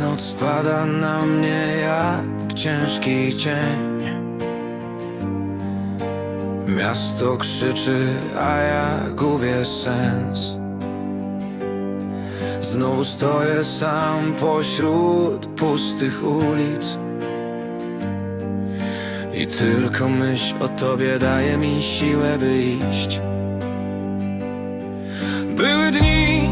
Noc spada na mnie jak ciężki cień. Miasto krzyczy, a ja gubię sens. Znowu stoję sam pośród pustych ulic. I tylko myśl o tobie daje mi siłę, by iść. Były dni,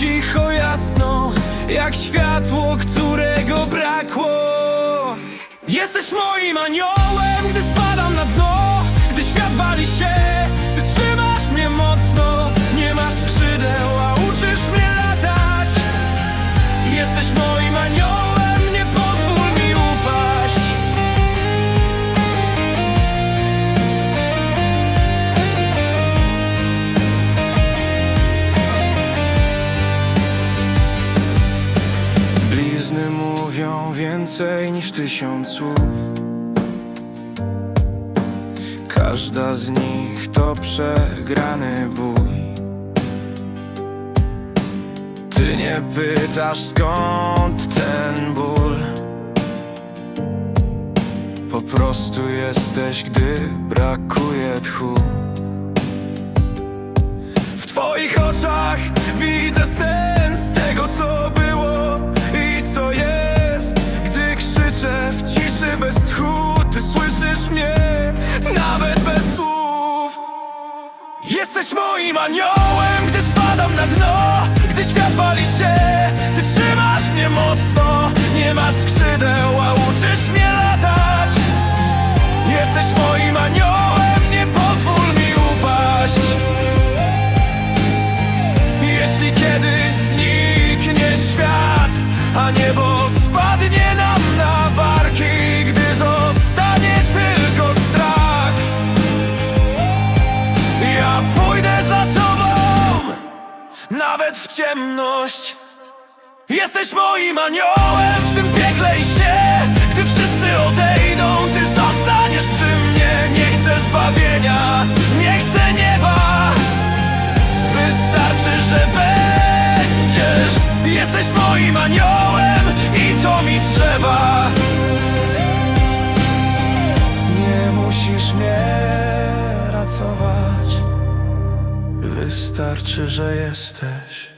cicho jasno, jak światło, którego brakło. Jesteś moim aniołem, więcej niż tysiąc słów Każda z nich to przegrany bój. Ty nie pytasz skąd ten ból. Po prostu jesteś, gdy brakuje tchu. W twoich oczach widzę sens Jesteś moim aniołem, gdy spadam na dno, gdy świat wali się, ty trzymasz mnie mocno. Nie masz skrzydeł, a uczysz mnie latać. Jesteś moim aniołem, nie pozwól mi upaść. Jeśli kiedyś zniknie świat, a niebo nawet w ciemność. Jesteś moim aniołem w tym piekle i śnie. Gdy wszyscy odejdą, ty zostaniesz przy mnie. Nie chcę zbawienia, nie chcę nieba. Wystarczy, że będziesz. Jesteś moim aniołem Wystarczy, że jesteś